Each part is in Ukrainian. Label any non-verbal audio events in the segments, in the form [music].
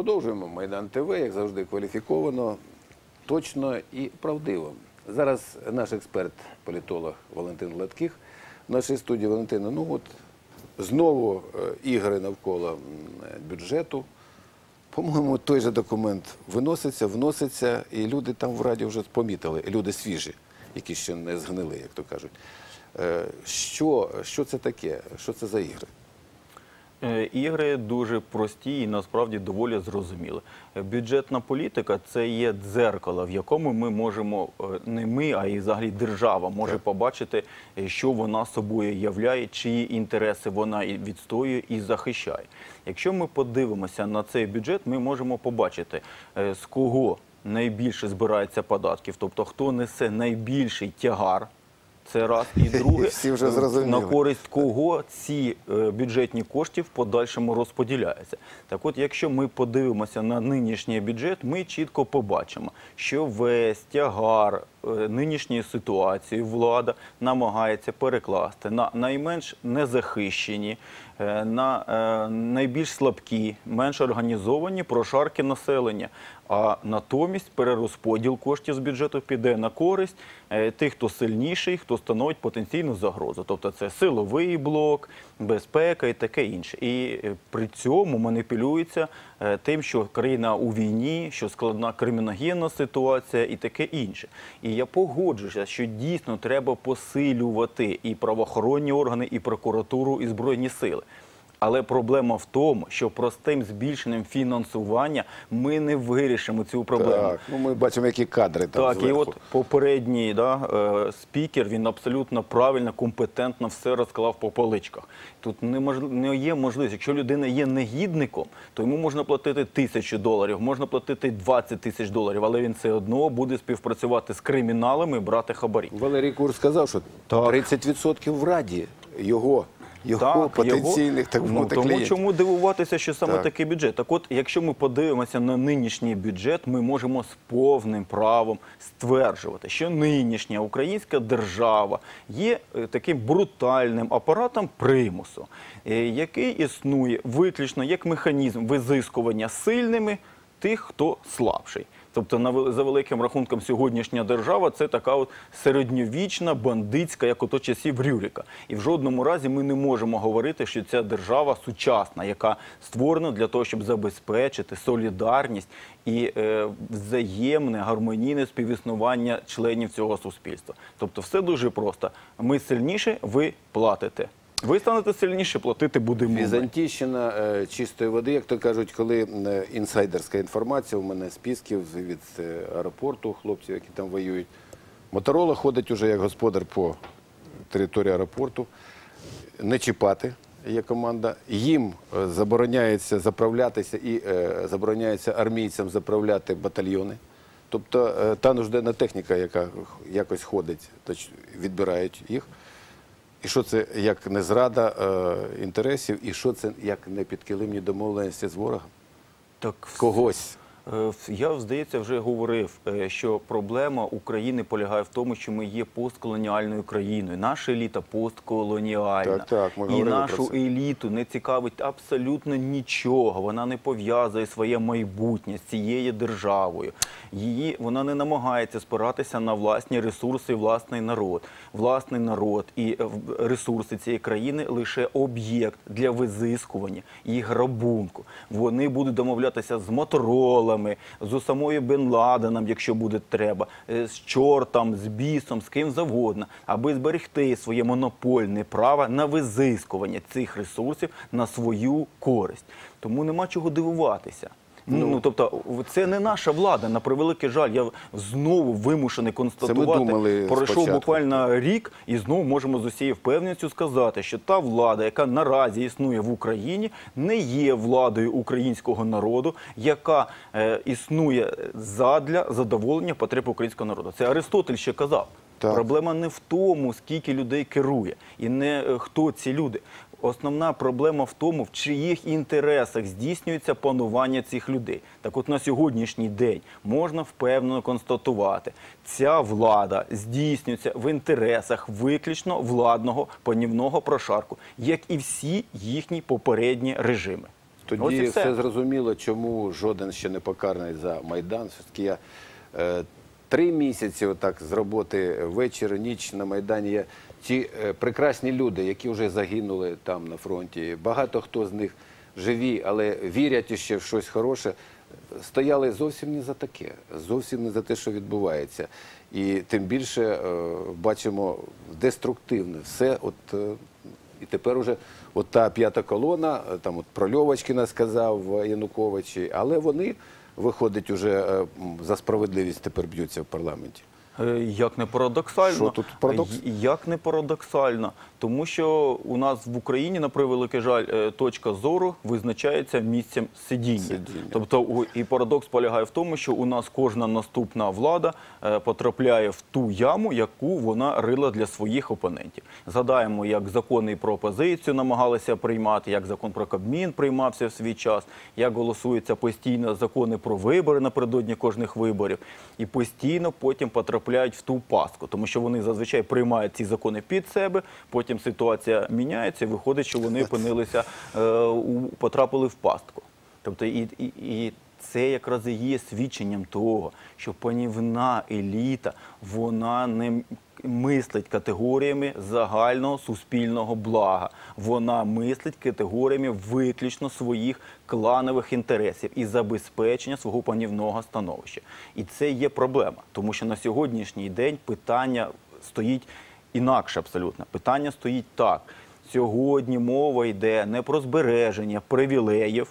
Продовжуємо Майдан ТВ, як завжди, кваліфіковано, точно і правдиво. Зараз наш експерт, політолог Валентин Гладких в нашій студії Валентина. Ну от знову е, ігри навколо бюджету. По-моєму, той же документ виноситься, вноситься, і люди там в раді вже помітили, люди свіжі, які ще не згнили, як то кажуть. Е, Що, що це таке? Що це за ігри? Е, Ігри дуже прості і насправді доволі зрозуміли. Е, Бюджетна політика це є дзеркало, в якому ми можемо е, не ми, а і взагалі держава може Так. побачити, що вона собою являє, чиї інтереси вона відстоює і захищає. Якщо ми подивимося на цей бюджет, ми можемо побачити, з кого найбільше збирається податків, тобто хто несе найбільший тягар. Це раз і друге [laughs] Всі вже зрозуміли. на користь кого ці е, бюджетні кошти в подальшому розподіляються. Так от, якщо ми подивимося на нинішній бюджет, ми чітко побачимо, що весь тягар е, нинішньої ситуації влада намагається перекласти на найменш незахищені, е, на е, найбільш слабкі, менш організовані прошарки населення. А натомість перерозподіл коштів з бюджету піде на користь е, тих, хто сильніший, хто становить потенційну загрозу. Тобто це силовий блок, безпека і таке інше. І е, при цьому маніпулюється е, тим, що країна у війні, що складна криміногенна ситуація і таке інше. І я погоджуюся, що дійсно треба посилювати і правоохоронні органи, і прокуратуру, і збройні сили. Але проблема в тому, що простим збільшенням фінансування ми не вирішимо цю проблему. Так, ну ми бачимо, які кадри там Так, і от попередній да, е, спікер він абсолютно правильно, компетентно все розклав по поличках. Тут не, мож, не є можливість. Якщо людина є негідником, то йому можна платити тисячу доларів, можна платити 20 тисяч доларів, але він все одно буде співпрацювати з криміналами і брати хабарі. Валерій Кур сказав, що Так. 30% в раді його, його потенційних так ну, мовити, тому клієнтів. чому дивуватися, що саме Так. такий бюджет? Так от, якщо ми подивимося на нинішній бюджет, ми можемо з повним правом стверджувати, що нинішня українська держава є е, таким брутальним апаратом примусу, е, який існує виключно як механізм визискування сильними тих, хто слабший. Тобто, на за великим рахунком, сьогоднішня держава це така от середньовічна бандитська, як ото часів Рюрика. І в жодному разі ми не можемо говорити, що ця держава сучасна, яка створена для того, щоб забезпечити солідарність і е, взаємне гармонійне співіснування членів цього суспільства. Тобто, все дуже просто. Ми сильніше, ви платите. Ви станете сильніше, платити будемо. Візантійщина е, чистої води, як то кажуть, коли е, інсайдерська інформація у мене з Пісків від е, аеропорту, хлопців, які там воюють. Моторола ходить уже як господар по території аеропорту. Не чіпати є команда. Їм забороняється заправлятися і забороняється армійцям заправляти батальйони. Тобто та нужденна техніка, яка якось ходить, відбирають їх. І що це як не зрада е, інтересів, і що це як не підкилимні домовленості з ворогом? Так Когось. Е, Я, здається, вже говорив, е, що проблема України полягає в тому, що ми є постколоніальною країною. Наша еліта постколоніальна. Так, так, ми І говорили про нашу це. еліту не цікавить абсолютно нічого. Вона не пов'язує своє майбутнє з цією державою. Її вона не намагається спиратися на власні ресурси, і власний народ. Власний народ і е, ресурси цієї країни лише об'єкт для визискування і грабунку. Вони будуть домовлятися з моторолами, з самою Бен Ладеном, якщо буде треба, е, з чортом, з бісом, з ким завгодно, аби зберегти своє монопольне право на визискування цих ресурсів на свою користь. Тому нема чого дивуватися. Ну, ну тобто, це не наша влада. На превеликий жаль, я знову вимушений констатувати. думали Пройшов спочатку. буквально рік, і знову можемо з усією впевненістю сказати, що та влада, яка наразі існує в Україні, не є владою українського народу, яка е, існує задля задоволення потреб українського народу. Це Аристотель ще казав. Так. Проблема не в тому, скільки людей керує, і не е, хто ці люди. Основна проблема в тому, в чиїх інтересах здійснюється панування цих людей. Так от на сьогоднішній день можна впевнено констатувати, ця влада здійснюється в інтересах виключно владного панівного прошарку, як і всі їхні попередні режими. Ось і Тоді все. все зрозуміло, чому жоден ще не покараний за Майдан. Все-таки я е, три місяці отак з роботи вечір, ніч на Майдані. Я, ті е, прекрасні люди, які вже загинули там на фронті, багато хто з них живі, але вірять ще в щось хороше, стояли зовсім не за таке, зовсім не за те, що відбувається. І тим більше е, бачимо деструктивне все. От, е, і тепер уже от та п'ята колона, е, там от про Льовочкіна сказав е, Янукович, але вони, виходить, уже е, за справедливість тепер б'ються в парламенті. Е, Як не парадоксально, Що тут парадокс? Як не парадоксально, тому що у нас в Україні, на превеликий жаль, е, точка зору визначається місцем сидіння. Сидіння. Тобто і парадокс полягає в тому, що у нас кожна наступна влада е, потрапляє в ту яму, яку вона рила для своїх опонентів. Згадаємо, як закони про опозицію намагалися приймати, як закон про Кабмін приймався в свій час, як голосуються постійно закони про вибори напередодні кожних виборів, і постійно потім потрапляють в ту пастку, тому що вони зазвичай приймають ці закони під себе. Потім ситуація міняється, і виходить, що вони опинилися е, потрапили в пастку. Тобто, і, і, і це якраз і є свідченням того, що панівна еліта вона не мислить категоріями загального суспільного блага. Вона мислить категоріями виключно своїх кланових інтересів і забезпечення свого панівного становища. І це є проблема, тому що на сьогоднішній день питання стоїть інакше абсолютно. Питання стоїть так. Сьогодні мова йде не про збереження привілеїв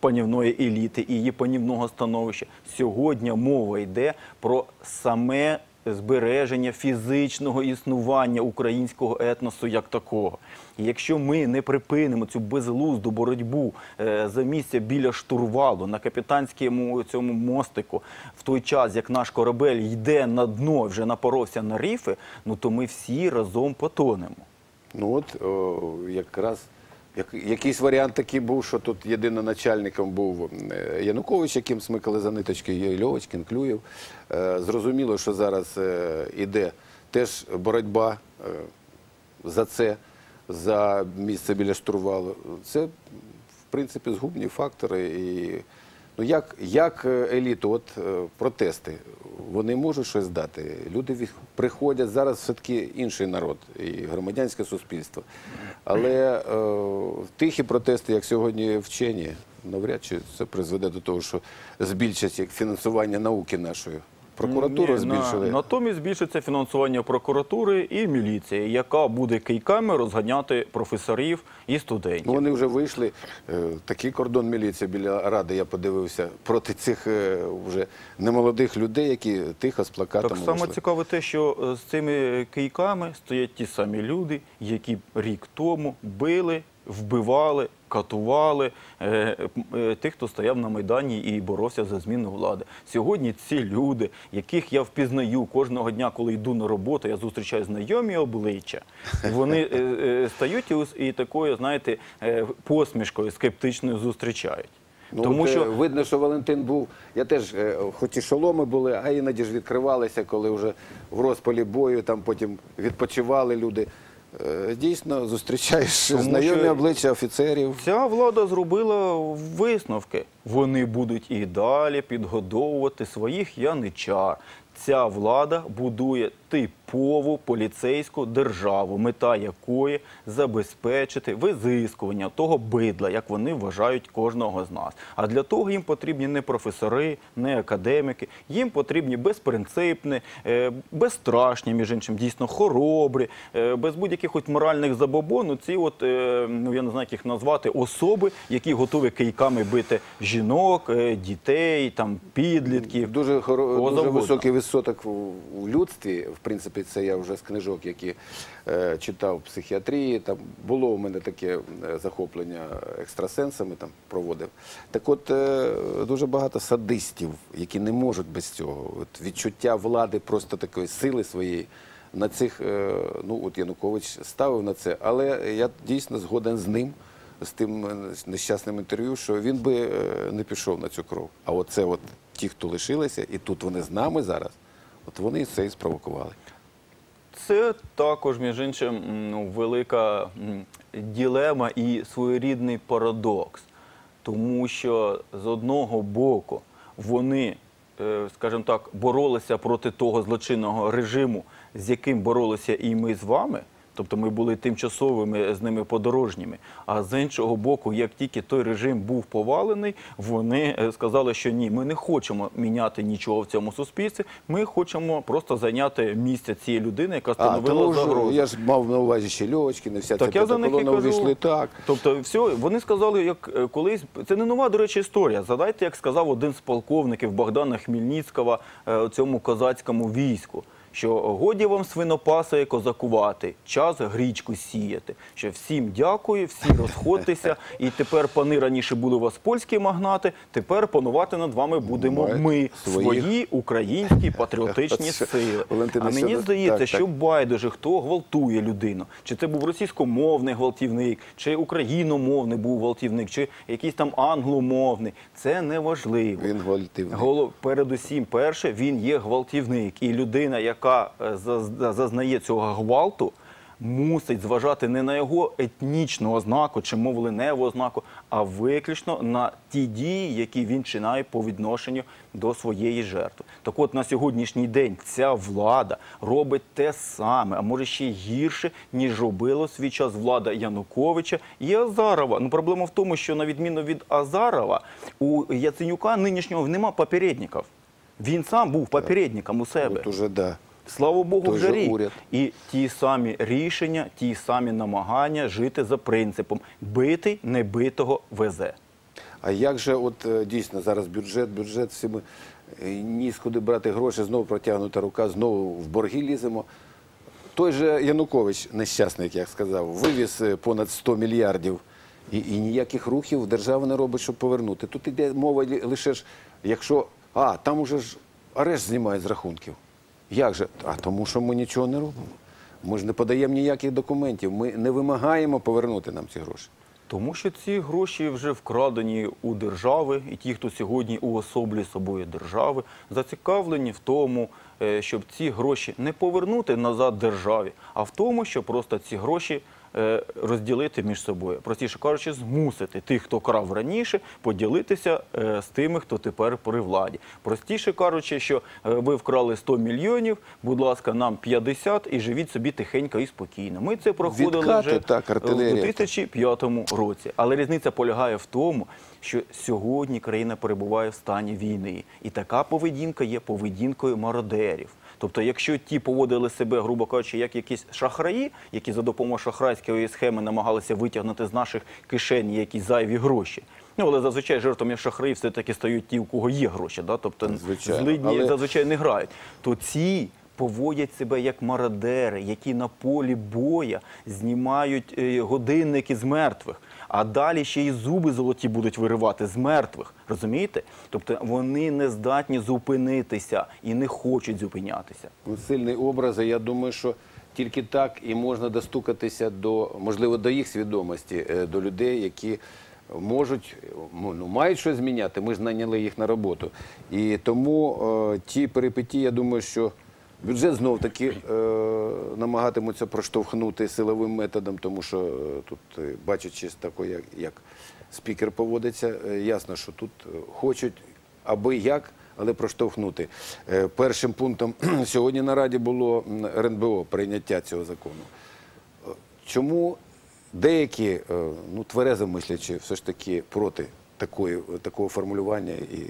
панівної еліти і її панівного становища. Сьогодні мова йде про саме збереження фізичного існування українського етносу як такого. І якщо ми не припинимо цю безглузду боротьбу е, за місце біля штурвалу на капітанському цьому мостику, в той час як наш корабель йде на дно, вже напоровся на рифи, ну то ми всі разом потонемо. Ну от о, якраз як, якийсь варіант такий був, що тут єдиноначальником був е, Янукович, яким смикали за ниточки є Льовочкін, Клюєв. Е, Зрозуміло, що зараз е, іде теж боротьба за це, за місце біля штурвалу. Це, в принципі, згубні фактори. І, ну, як, як е, еліту, от е, протести, вони можуть щось дати. Люди приходять зараз все-таки інший народ і громадянське суспільство. Але е, тихі протести, як сьогодні вчені, навряд чи це призведе до того, що збільшать фінансування науки нашої. Прокуратуру Ні, збільшили. На, натомість збільшиться фінансування прокуратури і міліції, яка буде кийками розганяти професорів і студентів. Вони вже вийшли. Е, Такий кордон міліції біля ради, я подивився, проти цих е, вже немолодих людей, які тихо з плакатами Так само вийшли. цікаве те, що е, з цими кийками стоять ті самі люди, які рік тому били, вбивали, катували е, е, тих, хто стояв на Майдані і боровся за зміну влади. Сьогодні ці люди, яких я впізнаю кожного дня, коли йду на роботу, я зустрічаю знайомі обличчя. Вони е, е, стають і, і такою, знаєте, е, посмішкою скептичною зустрічають. Ну, Тому от, що видно, що Валентин був. Я теж, хоч і шоломи були, а іноді ж відкривалися, коли вже в розпалі бою, там потім відпочивали люди. Е, Дійсно, зустрічаєш Тому знайомі що- обличчя офіцерів. Ця влада зробила висновки. Вони будуть і далі підгодовувати своїх яничар. Ця влада будує типову поліцейську державу, мета якої забезпечити визискування того бидла, як вони вважають кожного з нас. А для того їм потрібні не професори, не академіки. Їм потрібні безпринципні, е, безстрашні, між іншим, дійсно хоробрі, е, без будь-яких моральних забобон. Ці от, е, ну я не знаю, як їх назвати, особи, які готові кийками бити жінок, дітей, там підлітків. Дуже, хоро... Дуже високий відсоток в людстві. В принципі, це я вже з книжок, які е, читав в психіатрії. Там було у мене таке е, захоплення екстрасенсами, там проводив. Так от е, дуже багато садистів, які не можуть без цього. От відчуття влади просто такої сили своєї. На цих, е, ну от Янукович ставив на це, але я дійсно згоден з ним, з тим е, нещасним інтерв'ю, що він би не пішов на цю кров. А оце от ті, хто лишилися, і тут вони з нами зараз, от вони це і спровокували. Це також, між іншим, ну, велика ділема і своєрідний парадокс. Тому що з одного боку вони, е, скажімо так, боролися проти того злочинного режиму, з яким боролися і ми з вами. Тобто ми були тимчасовими з ними подорожніми. А з іншого боку, як тільки той режим був повалений, вони е, сказали, що ні, ми не хочемо міняти нічого в цьому суспільстві. Ми хочемо просто зайняти місце цієї людини, яка становила загрозу. я ж мав на увазі ще Льовочкіна, вся Так ця я за них і кажу. так. Тобто, все, вони сказали, як е, колись це не нова, до речі, історія. Задайте, як сказав один з полковників Богдана Хмельницького е, цьому козацькому війську. Що годі вам свинопаси козакувати, час грічку сіяти. Що всім дякую, всі розходьтеся. [laughs] І тепер пани раніше були у вас польські магнати. Тепер панувати над вами будемо ми, свої українські патріотичні [laughs] сили. А мені здається, що байдуже, хто гвалтує людину. Чи це був російськомовний гвалтівник, чи україномовний був гвалтівник, чи якийсь там англомовний. Це не важливо. Він гвалтівний. Голов, передусім, перше, він є гвалтівник. І людина, яка е, заз- зазнає цього гвалту, мусить зважати не на його етнічну ознаку чи мовленеву ознаку, а виключно на ті дії, які він чинає по відношенню до своєї жертви. Так от на сьогоднішній день ця влада робить те саме, а може ще гірше, ніж робила в свій час влада Януковича і Азарова. Ну проблема в тому, що на відміну від Азарова, у Яценюка нинішнього нема попередників. Він сам був попередником у себе. От уже да. Слава Богу, вже рік. уряд. І ті самі рішення, ті самі намагання жити за принципом битий небитого везе. А як же, от е, дійсно зараз бюджет, бюджет, всі ми е, ні з куди брати гроші, знову протягнута рука, знову в борги ліземо. Той же Янукович, нещасний, як сказав, вивіз е, понад 100 мільярдів і, і ніяких рухів держава не робить, щоб повернути. Тут іде мова лише ж, якщо. А, там уже ж арешт знімають з рахунків. Як же? А тому що ми нічого не робимо. Ми ж не подаємо ніяких документів, ми не вимагаємо повернути нам ці гроші. Тому що ці гроші вже вкрадені у держави, і ті, хто сьогодні уособлює собою держави, зацікавлені в тому, е, щоб ці гроші не повернути назад державі, а в тому, щоб просто ці гроші розділити між собою. Простіше кажучи, змусити тих, хто крав раніше, поділитися е, з тими, хто тепер при владі. Простіше кажучи, що е, ви вкрали 100 мільйонів, будь ласка, нам 50 і живіть собі тихенько і спокійно. Ми це проходили Відкати, вже так, артилерія. 2005 році. Але різниця полягає в тому, що сьогодні країна перебуває в стані війни, і така поведінка є поведінкою мародерів. Тобто, якщо ті поводили себе, грубо кажучи, як якісь шахраї, які за допомогою шахрайської схеми намагалися витягнути з наших кишень якісь зайві гроші. Ну, але зазвичай жертвами шахраїв все-таки стають ті, у кого є гроші. Да? Тобто Звичайно. злидні Але- зазвичай не грають. То ці поводять себе як мародери, які на полі боя знімають е, годинники з мертвих, а далі ще й зуби золоті будуть виривати з мертвих. Розумієте? Тобто вони не здатні зупинитися і не хочуть зупинятися. Сильний образ, я думаю, що тільки так і можна достукатися до, можливо, до їх свідомості, е, до людей, які можуть, ну, ну, мають щось зміняти. Ми ж наняли їх на роботу. І тому е, ті перипетії, я думаю, що бюджет знов таки е, намагатимуться проштовхнути силовим методом, тому що е, тут, е, бачачи таке, як, як спікер поводиться, е, ясно, що тут е, хочуть аби як, але проштовхнути. Е, Першим пунктом [clears throat] сьогодні на Раді було РНБО прийняття цього закону. Е, Чому деякі, е, ну, тверезо мислячи, все ж таки проти такої, такого формулювання і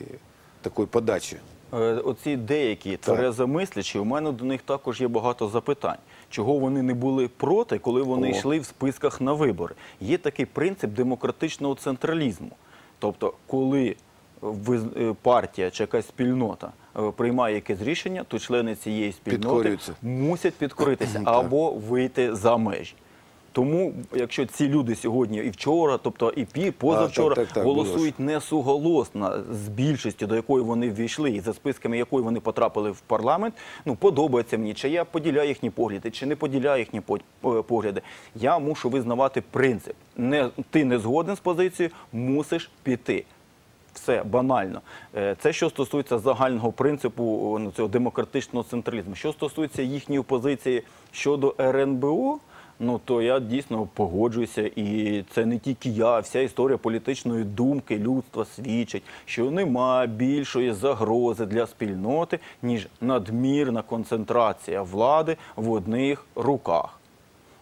такої подачі? Е, Оці деякі тверезомислячі, у мене до них також є багато запитань. Чого вони не були проти, коли вони О. йшли в списках на вибори? Є такий принцип демократичного централізму. Тобто, коли виз- е, партія чи якась спільнота е, приймає якесь рішення, то члени цієї спільноти мусять підкоритися або вийти за межі. Тому, якщо ці люди сьогодні і вчора, тобто і пі, позавчора так, так, так, голосують не суголосно з більшістю, до якої вони ввійшли, і за списками якої вони потрапили в парламент, ну подобається мені, чи я поділяю їхні погляди, чи не поділяю їхні е, погляди. Я мушу визнавати принцип. Не ти не згоден з позицією, мусиш піти. Все банально. Е, Це що стосується загального принципу о, ну, цього демократичного централізму. Що стосується їхньої позиції щодо РНБО, Ну то я дійсно погоджуюся, і це не тільки я, вся історія політичної думки людства свідчить, що немає більшої загрози для спільноти, ніж надмірна концентрація влади в одних руках.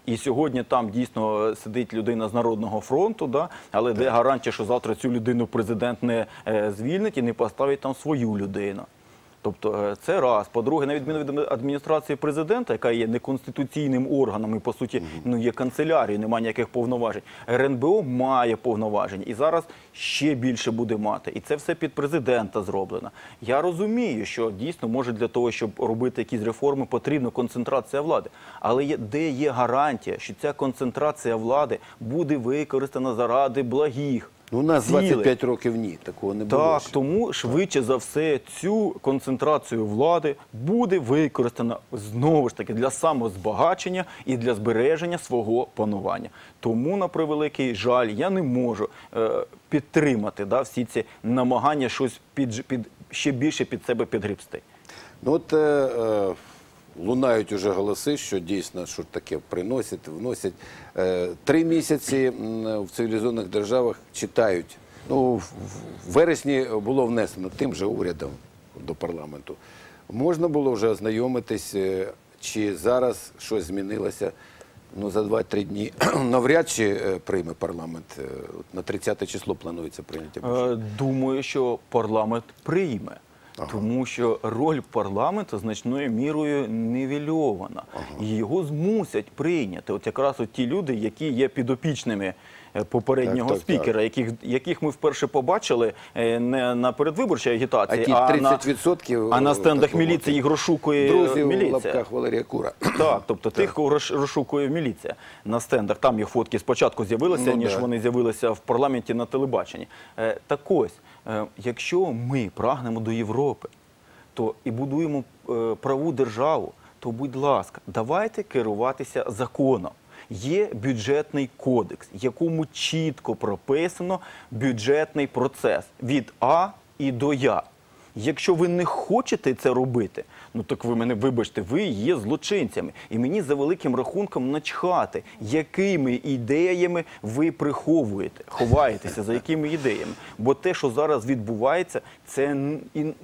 І сьогодні там дійсно сидить людина з Народного фронту, да? але де гарантія, що завтра цю людину президент не е, звільнить і не поставить там свою людину. Тобто е, це раз. По-друге, на відміну від адміністрації президента, яка є неконституційним органом і по суті ну є канцелярією, немає ніяких повноважень. РНБО має повноважень і зараз ще більше буде мати. І це все під президента зроблено. Я розумію, що дійсно може для того, щоб робити якісь реформи, потрібна концентрація влади. Але є, де є гарантія, що ця концентрація влади буде використана заради благих. Ну, у нас цілей? 25 років ні, такого не було. Так, ще. тому швидше за все цю концентрацію влади буде використана знову ж таки для самозбагачення і для збереження свого панування. Тому, на превеликий жаль, я не можу е, підтримати да, всі ці намагання щось під, під ще більше під себе підгрібсти. Ну от е, е, лунають уже голоси, що дійсно що таке приносять, вносять. Е, три місяці в цивілізованих державах читають. Ну, в вересні було внесено тим же урядом до парламенту. Можна було вже ознайомитись, е, чи зараз щось змінилося. Ну, за 2-3 дні [clears throat] навряд чи е, прийме парламент. На 30 число планується прийняття. Думаю, що парламент прийме. Тому що роль парламенту значною мірою нівельована. І його змусять прийняти. От якраз от ті люди, які є підопічними е, попереднього Так, так, спікера, Яких, яких ми вперше побачили е, не на передвиборчій агітації, А а, на, а на стендах міліції їх розшукує Друзів в міліція. лапках Валерія Кура. Так, тобто тих, кого розшукує міліція на стендах. Там їх фотки спочатку з'явилися, Ну, ніж да. вони з'явилися в парламенті на телебаченні. Е, так ось, якщо ми прагнемо до Європи, то і будуємо е, праву державу, то, будь ласка, давайте керуватися законом. Є бюджетний кодекс, якому чітко прописано бюджетний процес від А і до Я. Якщо ви не хочете це робити, ну так ви мене вибачте, ви є злочинцями. І мені за великим рахунком начхати, якими ідеями ви приховуєте, ховаєтеся, за якими ідеями. Бо те, що зараз відбувається, це,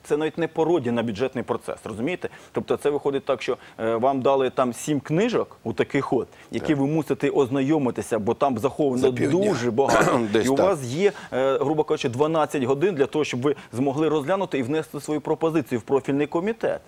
це навіть не пародія на бюджетний процес. Розумієте? Тобто це виходить так, що е, вам дали там сім книжок у такий ход, які ви мусите ознайомитися, бо там заховано За дуже багато. [clears throat] Десь і у так. вас є, е, грубо кажучи, 12 годин для того, щоб ви змогли розглянути і внести свою пропозицію в профільний комітет.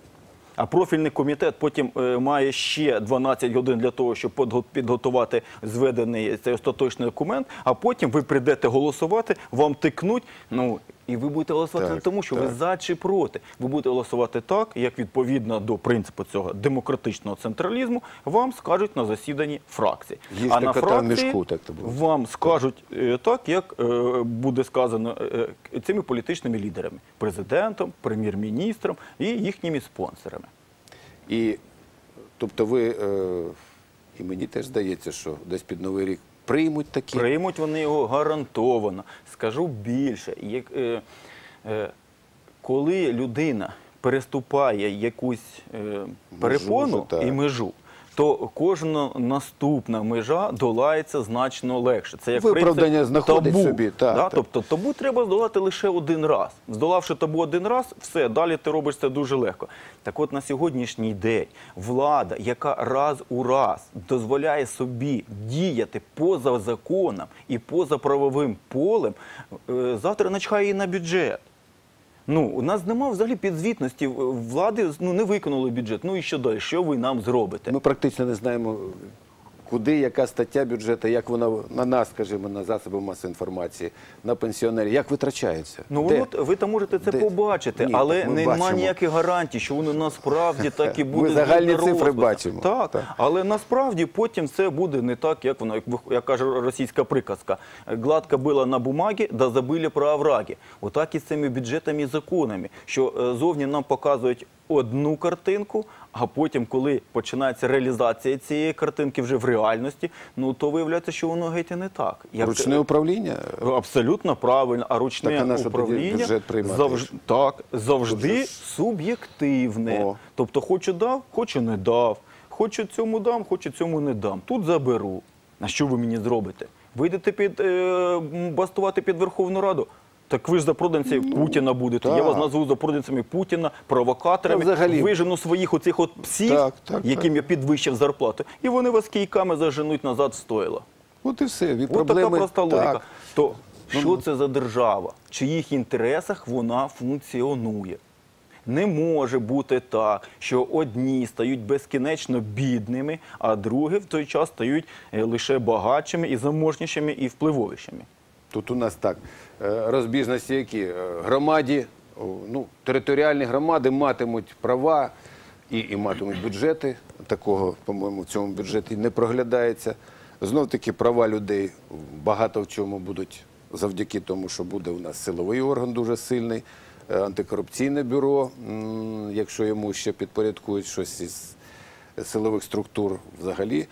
А профільний комітет потім е, має ще 12 годин для того, щоб підготувати зведений цей остаточний документ, а потім ви прийдете голосувати, вам тикнуть. Ну і ви будете голосувати Так, не тому, що ви за чи проти. Ви будете голосувати так, як відповідно до принципу цього демократичного централізму вам скажуть на засіданні фракції. Їжте а на фракції мішку, так то було. вам скажуть е, так, як е, буде сказано е, е, цими політичними лідерами: президентом, прем'єр-міністром і їхніми спонсорами. І тобто ви, е, і мені теж здається, що десь під Новий рік приймуть такі. Приймуть вони його гарантовано. Скажу більше, як, е, е, коли людина переступає якусь е, перепону так. і межу. То кожна наступна межа долається значно легше. Це як Виправдання принцип знаходить табу. собі, так, да? так. Тобто табу треба здолати лише один раз. Здолавши табу один раз, все, далі ти робиш це дуже легко. Так от на сьогоднішній день влада, яка раз у раз дозволяє собі діяти поза законом і поза правовим полем, е, завтра начхає і на бюджет. Ну, у нас немає взагалі підзвітності. Влади ну, не виконали бюджет. Ну і що далі? Що ви нам зробите? Ми практично не знаємо, куди, яка стаття бюджету, як вона на нас, скажімо, на засоби масової інформації, на пенсіонерів, як витрачається. Ну Де? от ви там можете це Де? побачити, Ні, але так ми нема бачимо. ніяких гарантій, що воно насправді [laughs] так і буде. загальні цифри бачимо. Так, Так. але насправді потім все буде не так, як воно, як, як каже російська приказка. Гладка била на бумагі, да забили про овраги. Отак і з цими бюджетами і законами, що е, зовні нам показують одну картинку, а потім, коли починається реалізація цієї картинки вже в реальності, ну то виявляється, що воно геть і не так. Як- Ручне управління? Абсолютно правильно. А ручне Так, а на управління завж... так, завжди суб'єктивне. О. Тобто, хочу дав, хочу не дав. Хочу цьому дам, хочу цьому не дам. Тут заберу. А що ви мені зробите? Вийдете під е, бастувати під Верховну Раду? Так ви ж запроданці Путіна будете. Я вас назву запроданцями Путіна, провокаторами. Взагалі. Вижену своїх оцих от псів, Так, так, яким я підвищив зарплату, і вони вас кійками заженуть назад в стойло. От і все. Від проблеми, така проста логіка. Так. То що це за держава? В чиїх інтересах вона функціонує? Не може бути так, що одні стають безкінечно бідними, а другі в той час стають е, лише багатшими і заможнішими і впливовішими. Тут у нас так. е, Розбіжності які? Е, Громаді, ну, територіальні громади матимуть права і, і матимуть бюджети. Такого, по-моєму, в цьому бюджеті не проглядається. Знов таки права людей багато в чому будуть завдяки тому, що буде у нас силовий орган дуже сильний, е, антикорупційне бюро, якщо йому ще підпорядкують щось із силових структур взагалі.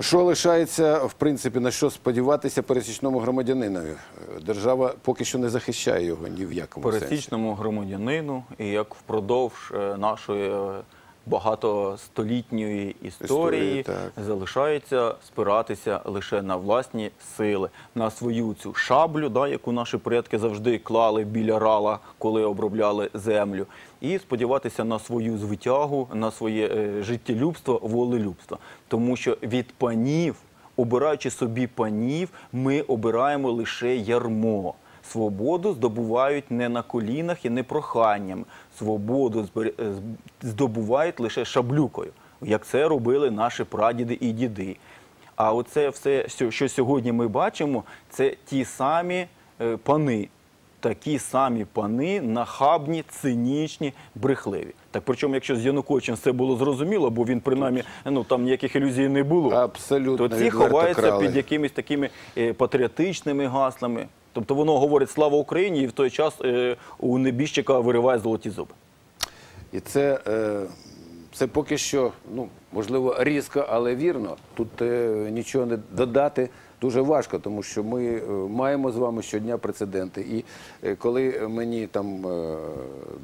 Що лишається, в принципі, на що сподіватися пересічному громадянинові? Е, Держава поки що не захищає його ні в якому сенсі. пересічному громадянину, і як впродовж е, нашої е, багатостолітньої історії Історії, залишається спиратися лише на власні сили, на свою цю шаблю, да, яку наші предки завжди клали біля рала, коли обробляли землю, і сподіватися на свою звитягу, на своє е, життєлюбство, волелюбство. Тому що від панів, обираючи собі панів, ми обираємо лише ярмо. Свободу здобувають не на колінах і не проханням. Свободу е, здобувають лише шаблюкою, як це робили наші прадіди і діди. А оце все, що- сьогодні ми бачимо, це ті самі е, пани. Такі самі пани, нахабні, цинічні, брехливі. Так причому, якщо з Януковичем все було зрозуміло, бо він принаймні ну там ніяких ілюзій не було. Абсолютно То ці ховаються крали. під якимись такими е, патріотичними гаслами. Тобто воно говорить слава Україні, і в той час е, у небіжчика вириває золоті зуби. І це, е, це поки що, ну, можливо, різко, але вірно. Тут е, нічого не додати дуже важко, тому що ми маємо з вами щодня прецеденти. І коли мені там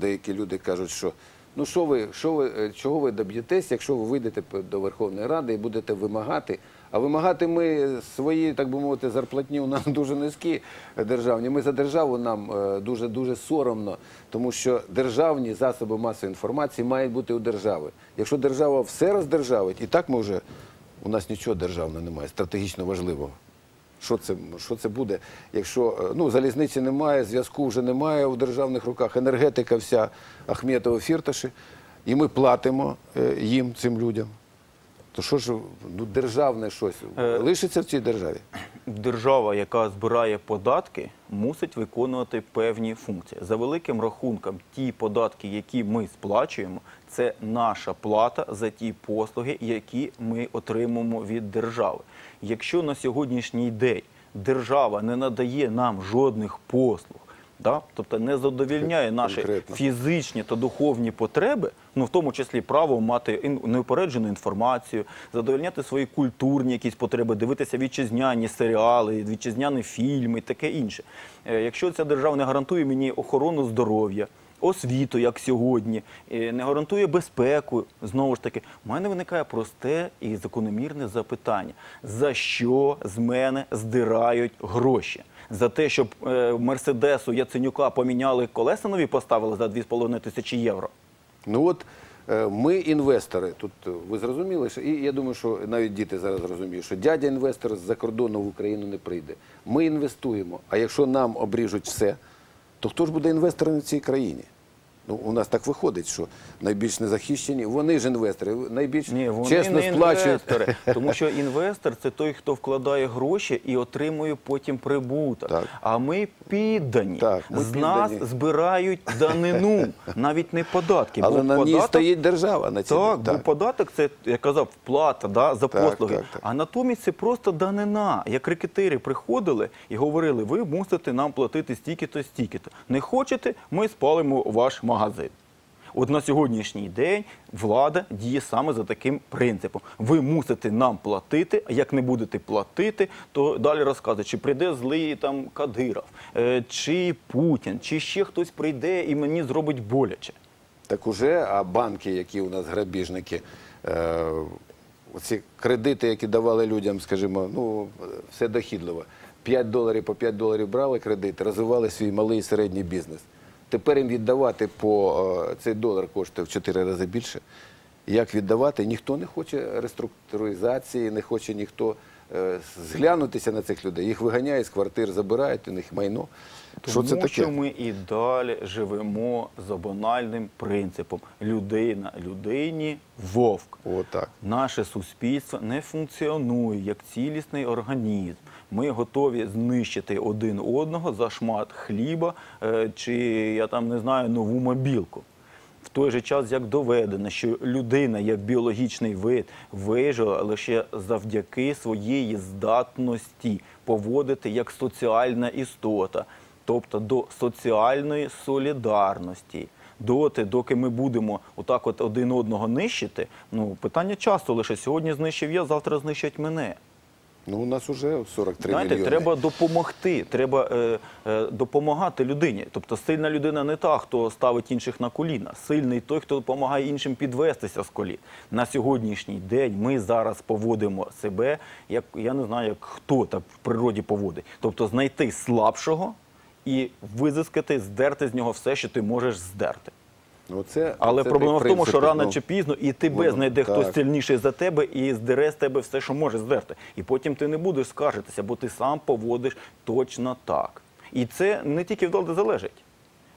деякі люди кажуть, що ну що ви, що ви, чого ви доб'єтесь, якщо ви вийдете до Верховної Ради і будете вимагати. А вимагати ми свої, так би мовити, зарплатні у нас [laughs] дуже низькі державні. Ми за державу нам е, дуже дуже соромно, тому що державні засоби масової інформації мають бути у держави. Якщо держава все роздержавить, і так ми вже у нас нічого державного немає, стратегічно важливого. Що це, що це буде, якщо е, ну, залізниці немає, зв'язку вже немає у державних руках, енергетика вся Ахметова Фірташі, і ми платимо е, їм, цим людям. То що ж ну, державне щось Е, лишиться в цій державі? Держава, яка збирає податки, мусить виконувати певні функції. За великим рахунком, ті податки, які ми сплачуємо, це наша плата за ті послуги, які ми отримуємо від держави. Якщо на сьогоднішній день держава не надає нам жодних послуг, да? тобто не задовільняє наші Конкретно. фізичні та духовні потреби, ну в тому числі право мати ін- неупереджену інформацію, задовольняти свої культурні якісь потреби, дивитися вітчизняні серіали, вітчизняні фільми і таке інше. Е, Якщо ця держава не гарантує мені охорону здоров'я, освіту, як сьогодні, не гарантує безпеку. Знову ж таки, в мене виникає просте і закономірне запитання: за що з мене здирають гроші? За те, щоб е, Мерседесу Яценюка поміняли колеса нові поставили за 2,5 тисячі євро. Ну от е, ми інвестори. Тут е, ви зрозуміли, що і я думаю, що навіть діти зараз розуміють, що дядя інвестор з-за кордону в Україну не прийде. Ми інвестуємо. А якщо нам обріжуть все, то хто ж буде інвестором в цій країні? Ну, у нас так виходить, що найбільш незахищені, вони ж інвестори, найбільш Ні, вони чесно не сплачують. інвестори, [laughs] тому що інвестор це той, хто вкладає гроші і отримує потім прибуток. Так. А ми піддані. Так, ми З нас збирають данину, [laughs] навіть не податки. Але бо на ній стоїть держава. На цій Так, бо податок це, я казав, плата да, за Так, послуги. так, так. А натомість це просто данина. Як рекетири приходили і говорили, ви мусите нам платити стільки-то, стільки-то. Не хочете, ми спалимо ваш магазин. От на сьогоднішній день влада діє саме за таким принципом. Ви мусите нам платити, а як не будете платити, то далі розказують, чи прийде злий там Кадиров, е, чи Путін, чи ще хтось прийде і мені зробить боляче. Так уже, а банки, які у нас грабіжники Е, Оці кредити, які давали людям, скажімо, ну все дохідливо. 5 доларів по 5 доларів брали кредит, розвивали свій малий і середній бізнес. Тепер їм віддавати по е, цей долар коштує в 4 рази більше. Як віддавати? Ніхто не хоче реструктуризації, не хоче ніхто зглянутися на цих людей. Їх виганяють з квартир, забирають у них майно. Тому що це таке? що ми і далі живемо за банальним принципом людина людині вовк. Отак. Наше суспільство не функціонує як цілісний організм. Ми готові знищити один одного за шмат хліба е, чи я там не знаю нову мобілку. Той же час, як доведено, що людина як біологічний вид вижила лише завдяки своєї здатності поводити як соціальна істота, тобто до соціальної солідарності. Доти, доки ми будемо отак от один одного нищити, ну питання часу лише сьогодні знищив я, завтра знищать мене. Ну, у нас вже 43 Знаєте, мільйони. треба допомогти, треба е, е, допомагати людині. Тобто сильна людина не та, хто ставить інших на коліна. Сильний той, хто допомагає іншим підвестися з колін. На сьогоднішній день ми зараз поводимо себе, як я не знаю, як хто так в природі поводить. Тобто знайти слабшого і визискати, здерти з нього все, що ти можеш здерти. Ну, це, Але це проблема в тому, що принцип, рано ну, чи пізно і тебе ну, знайде так. хтось сильніший за тебе і здере з тебе все, що може здерти. І потім ти не будеш скаржитися, бо ти сам поводиш точно так. І це не тільки від влади залежить.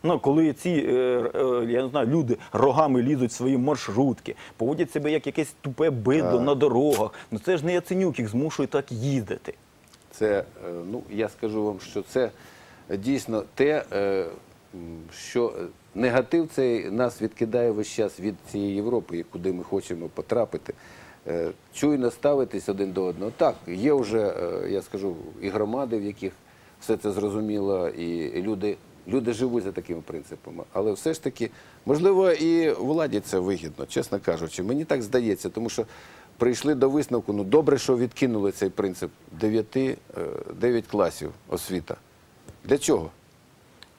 Ну, коли ці е, е, я не знаю, люди рогами лізуть в свої маршрутки, поводять себе як якесь тупе бидло на дорогах. Ну це ж не Яценюк їх змушує так їздити. Це, е, ну, я скажу вам, що це дійсно те, що е, негатив цей нас відкидає весь час від цієї Європи, куди ми хочемо потрапити. Е, Чуйно ставитись один до одного. Так, є вже, е, я скажу, і громади, в яких все це зрозуміло, і люди, люди живуть за такими принципами. Але все ж таки, можливо, і владі це вигідно, чесно кажучи. Мені так здається, тому що прийшли до висновку, ну добре, що відкинули цей принцип 9, 9 класів освіта. Для чого?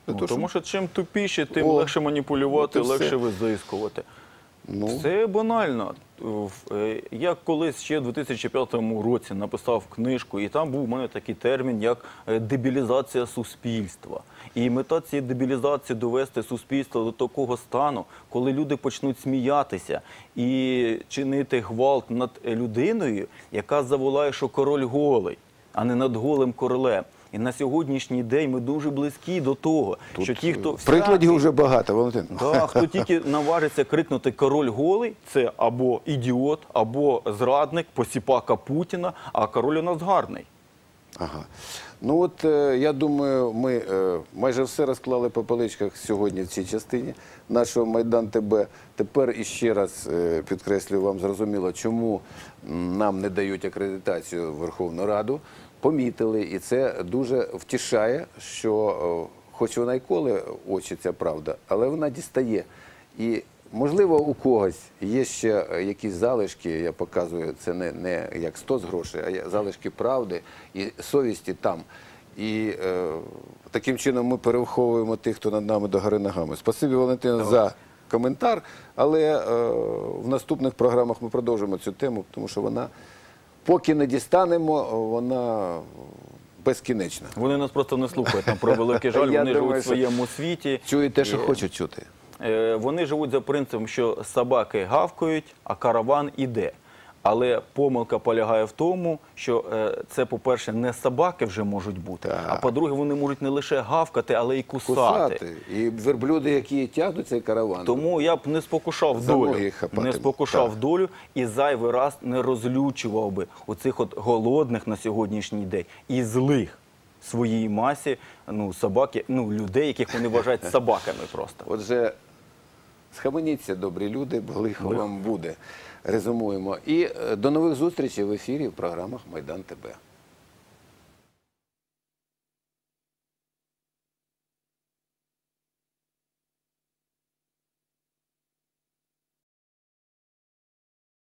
Для Ну, того, тому що чим тупіше, тим О, легше маніпулювати, от і легше все. визискувати. Ну. Це банально. Е, Я колись ще в 2005 році написав книжку, і там був у мене такий термін, як е, дебілізація суспільства. І мета цієї дебілізації довести суспільство до такого стану, коли люди почнуть сміятися і чинити гвалт над людиною, яка заволає, що король голий, а не над голим королем. І на сьогоднішній день ми дуже близькі до того, що ті, хто Прикладів всякі- вже багато, Валентин. Да, хто тільки [laughs] наважиться крикнути король голий, це або ідіот, або зрадник, посіпака Путіна, а король у нас гарний. Ага. Ну от е, я думаю, ми е, майже все розклали по поличках сьогодні в цій частині нашого Майдан ТБ. Тепер іще раз е, підкреслюю вам зрозуміло, чому нам не дають акредитацію в Верховну Раду. Помітили, і це дуже втішає, що е, хоч вона й коле очі ця правда, але вона дістає. І можливо у когось є ще е, якісь залишки, я показую, це не, не як 100 з грошей, а залишки правди і совісті там. І е, таким чином ми переховуємо тих, хто над нами догори ногами. Спасибі, Валентина, за коментар. Але е, в наступних програмах ми продовжимо цю тему, тому що вона, поки не дістанемо, вона безкінечна. Вони нас просто не слухають. Там про великий жаль, [laughs] вони живуть в своєму світі. Чують те, що хочуть чути. е, Вони живуть за принципом, що собаки гавкають, а караван іде. Але помилка полягає в тому, що е, це, по-перше, не собаки вже можуть бути, Так. а по-друге, вони можуть не лише гавкати, але й кусати. Кусати. І верблюди, які тягнуть цей караван. Тому я б не спокушав За долю, не спокушав Так. долю і зайвий раз не розлючував би оцих от голодних на сьогоднішній день і злих своїй масі ну, собаки, ну, людей, яких вони вважають [laughs] собаками просто. Отже, схаменіться, добрі люди, бо лихо вам буде. Резумуємо. І е, до нових зустрічей в ефірі в програмах Майдан ТБ.